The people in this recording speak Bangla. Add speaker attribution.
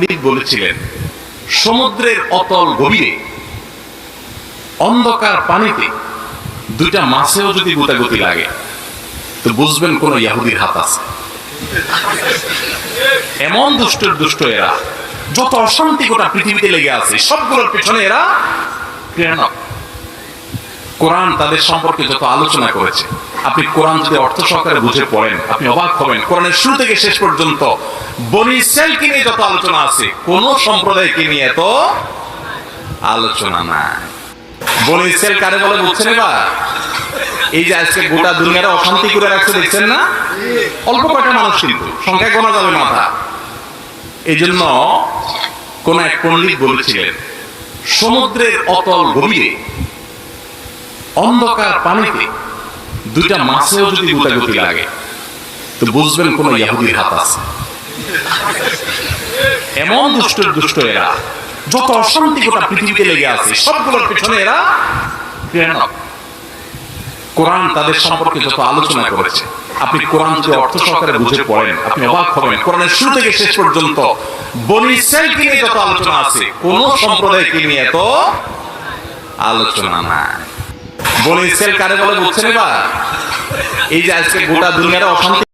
Speaker 1: বলেছিলেন, সমুদ্রের অতল গভীরে, অন্ধকার পানিতে দুইটা মাছেও যদি গুতাগুতি লাগে, তো বুঝবেন কোন ইয়াহুদির হাত আছে। এমন দুষ্টের দুষ্ট এরা, যত অশান্তি গোটা পৃথিবীতে লেগে আছে, সবগুলোর পেছনে এরা প্রেরণা। কোরআন তাদের সম্পর্কে যত আলোচনা করেছে, আপনি কোরআন যদি অর্থ সহকারে বুঝে পড়েন, আপনি অবাক হবেন। কোরআনের শুরু থেকে শেষ পর্যন্ত বনি ইসরায়েলকে নিয়ে যত আলোচনা আছে, কোন সম্প্রদায়কে নিয়ে এত আলোচনা নাই। বনি সেল কারে বলে, বুঝছেন এবার? এই যে আজকে গোটা দুনিয়াটা অশান্তি করে রাখছে, দেখছেন না? অল্প কয়টা মানুষ কিন্তু, সংখ্যায় গোনা যাবে মাথা। এই জন্য কোন এক পণ্ডিত বলেছিলেন, সমুদ্রের অতল গভীরে অন্ধকার পানিতে। দুইটা মাছেও যদি গুতাগুতি লাগে, তো বুঝবেন কোন ইয়াহুদির হাত আছে। এমন দুষ্টের দুষ্ট এরা, যত অশান্তি গোটা পৃথিবীতে লেগে আছে, সবগুলোর পেছনে এরা কোরআন তাদের সম্পর্কে যত আলোচনা করেছে, আপনি কোরআন যদি অর্থ সহকারে বুঝে পড়েন, আপনি অবাক হবেন। কোরআনের শুরু থেকে শেষ পর্যন্ত বনি ইসরায়েলকে নিয়ে যত আলোচনা আছে, কোন সম্প্রদায়কে নিয়ে এত আলোচনা নাই। বনি ইসরায়েল কারে বলে বুঝছেন এবার? এই যে আজকে গোটা দুনিয়াটা অশান্তি